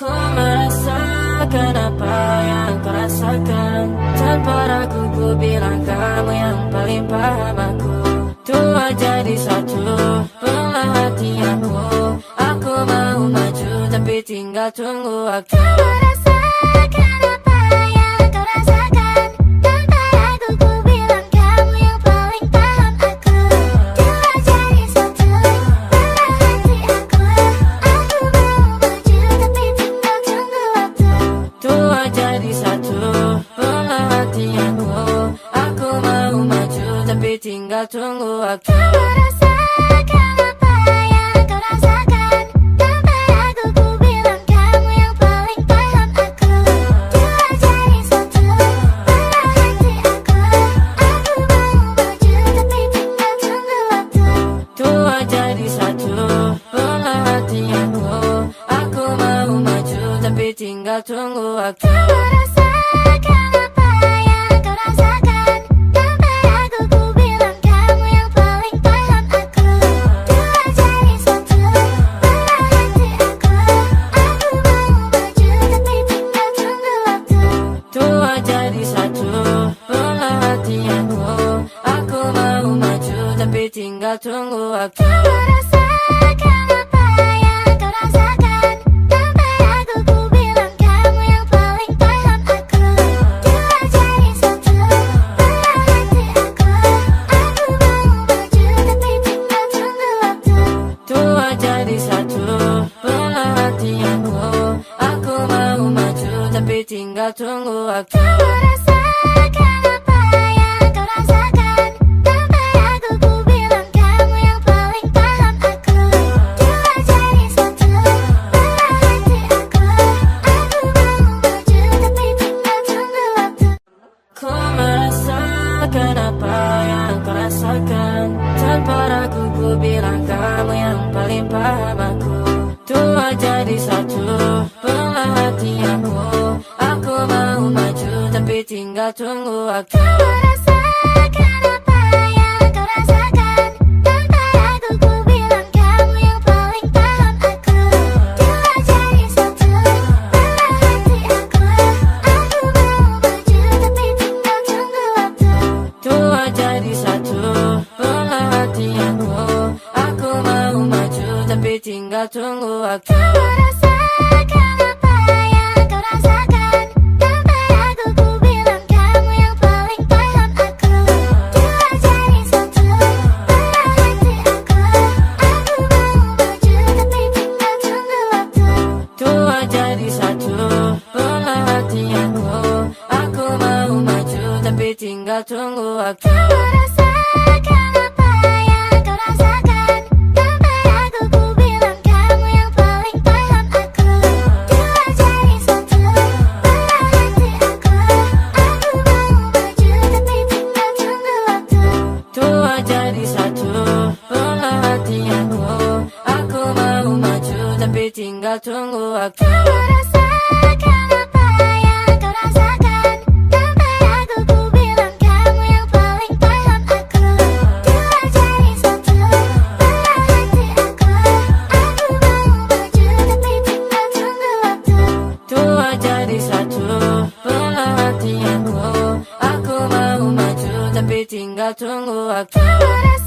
Ku merasakan apa yang kau rasakan. Tanpa ragu ku bilang kamu yang paling paham aku. Tua jadi satu Belah hati aku. Aku mau maju tapi tinggal tunggu waktu tunggu waktu. Ku merasakan apa yang kau rasakan? Tanpa ragu ku bilang kamu yang paling paham aku. Dua jadi satu Belah hati aku. Aku mau maju tapi tinggal tunggu waktu. Tua jadi satu Belah hati aku. Aku mau maju tapi tinggal tunggu waktu. Ku Hati aku Aku mau maju tapi tinggal tunggu waktu. Ku merasakan apa yang kau rasakan? Tanpa ragu ku bilang kamu yang paling paham aku. Dua jadi satu Belah hati aku. Aku mau maju tapi tinggal tunggu waktu. Tua jadi satu Belah hati aku Aku mau maju tapi tinggal tunggu waktu merasakan apa yang kau rasakan. Tanpa ragu ku bilang kamu yang paling paham aku. Tua jadi satu Belah hati aku. Aku mau maju tapi tinggal tunggu waktu. Ku merasakan tapi tinggal tunggu waktu jadi satu. Belah hati aku. Aku mau maju tapi tinggal tunggu waktu 둥구악 둥구악